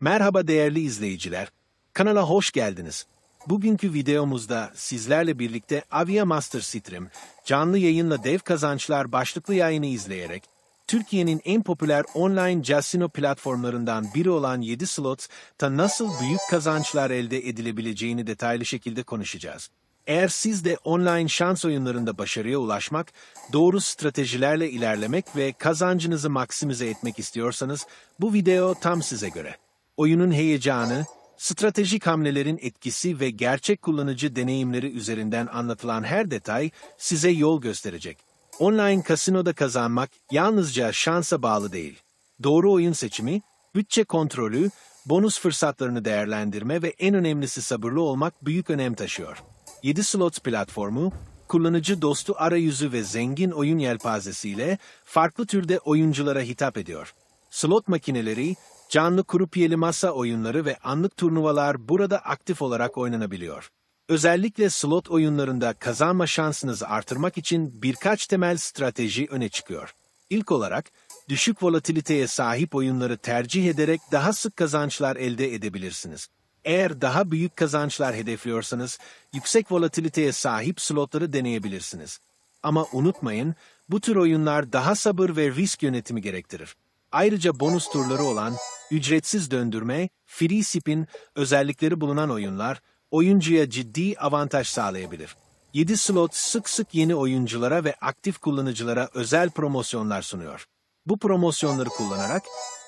Merhaba değerli izleyiciler. Kanala hoş geldiniz. Bugünkü videomuzda sizlerle birlikte Avia Master Stream, canlı yayınla dev kazançlar başlıklı yayını izleyerek, Türkiye'nin en popüler online casino platformlarından biri olan 7 Slots'ta nasıl büyük kazançlar elde edilebileceğini detaylı şekilde konuşacağız. Eğer siz de online şans oyunlarında başarıya ulaşmak, doğru stratejilerle ilerlemek ve kazancınızı maksimize etmek istiyorsanız bu video tam size göre. Oyunun heyecanı, stratejik hamlelerin etkisi ve gerçek kullanıcı deneyimleri üzerinden anlatılan her detay size yol gösterecek. Online kasinoda kazanmak yalnızca şansa bağlı değil. Doğru oyun seçimi, bütçe kontrolü, bonus fırsatlarını değerlendirme ve en önemlisi sabırlı olmak büyük önem taşıyor. 7 Slots platformu, kullanıcı dostu arayüzü ve zengin oyun yelpazesiyle farklı türde oyunculara hitap ediyor. Slot makineleri, canlı kurupiyeli masa oyunları ve anlık turnuvalar burada aktif olarak oynanabiliyor. Özellikle slot oyunlarında kazanma şansınızı artırmak için birkaç temel strateji öne çıkıyor. İlk olarak, düşük volatiliteye sahip oyunları tercih ederek daha sık kazançlar elde edebilirsiniz. Eğer daha büyük kazançlar hedefliyorsanız, yüksek volatiliteye sahip slotları deneyebilirsiniz. Ama unutmayın, bu tür oyunlar daha sabır ve risk yönetimi gerektirir. Ayrıca bonus turları olan, ücretsiz döndürme, free spin özellikleri bulunan oyunlar, oyuncuya ciddi avantaj sağlayabilir. 7 slot sık sık yeni oyunculara ve aktif kullanıcılara özel promosyonlar sunuyor. Bu promosyonları kullanarak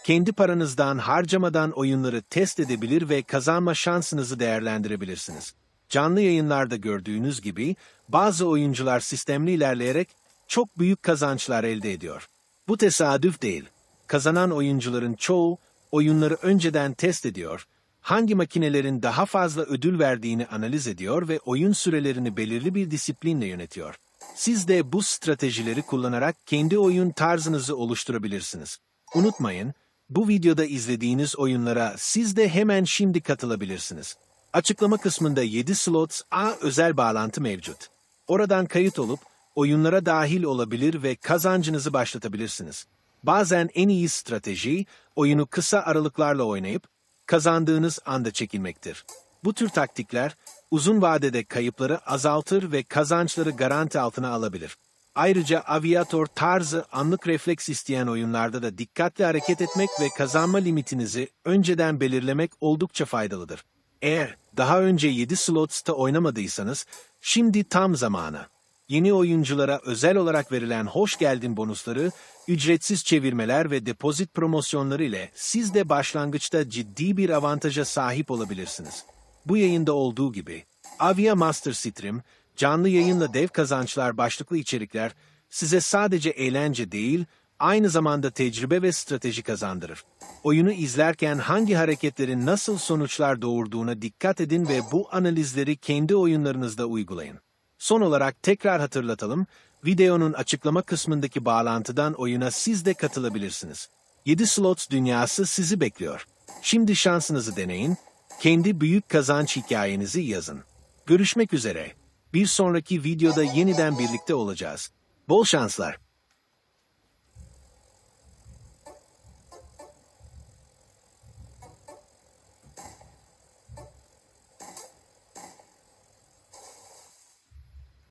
kendi paranızdan harcamadan oyunları test edebilir ve kazanma şansınızı değerlendirebilirsiniz. Canlı yayınlarda gördüğünüz gibi bazı oyuncular sistemli ilerleyerek çok büyük kazançlar elde ediyor. Bu tesadüf değil. Kazanan oyuncuların çoğu oyunları önceden test ediyor, hangi makinelerin daha fazla ödül verdiğini analiz ediyor ve oyun sürelerini belirli bir disiplinle yönetiyor. Siz de bu stratejileri kullanarak kendi oyun tarzınızı oluşturabilirsiniz. Unutmayın, bu videoda izlediğiniz oyunlara siz de hemen şimdi katılabilirsiniz. Açıklama kısmında 7 slots A özel bağlantı mevcut. Oradan kayıt olup oyunlara dahil olabilir ve kazancınızı başlatabilirsiniz. Bazen en iyi strateji oyunu kısa aralıklarla oynayıp kazandığınız anda çekilmektir. Bu tür taktikler uzun vadede kayıpları azaltır ve kazançları garanti altına alabilir. Ayrıca aviator tarzı anlık refleks isteyen oyunlarda da dikkatli hareket etmek ve kazanma limitinizi önceden belirlemek oldukça faydalıdır. Eğer daha önce 7 slots'ta oynamadıysanız, şimdi tam zamanı. Yeni oyunculara özel olarak verilen hoş geldin bonusları, ücretsiz çevirmeler ve depozit promosyonları ile siz de başlangıçta ciddi bir avantaja sahip olabilirsiniz. Bu yayında olduğu gibi, Avia Master Stream, canlı yayınla dev kazançlar başlıklı içerikler size sadece eğlence değil, aynı zamanda tecrübe ve strateji kazandırır. Oyunu izlerken hangi hareketlerin nasıl sonuçlar doğurduğuna dikkat edin ve bu analizleri kendi oyunlarınızda uygulayın. Son olarak tekrar hatırlatalım, videonun açıklama kısmındaki bağlantıdan oyuna siz de katılabilirsiniz. 7 slots dünyası sizi bekliyor. Şimdi şansınızı deneyin, kendi büyük kazanç hikayenizi yazın. Görüşmek üzere. Bir sonraki videoda yeniden birlikte olacağız. Bol şanslar.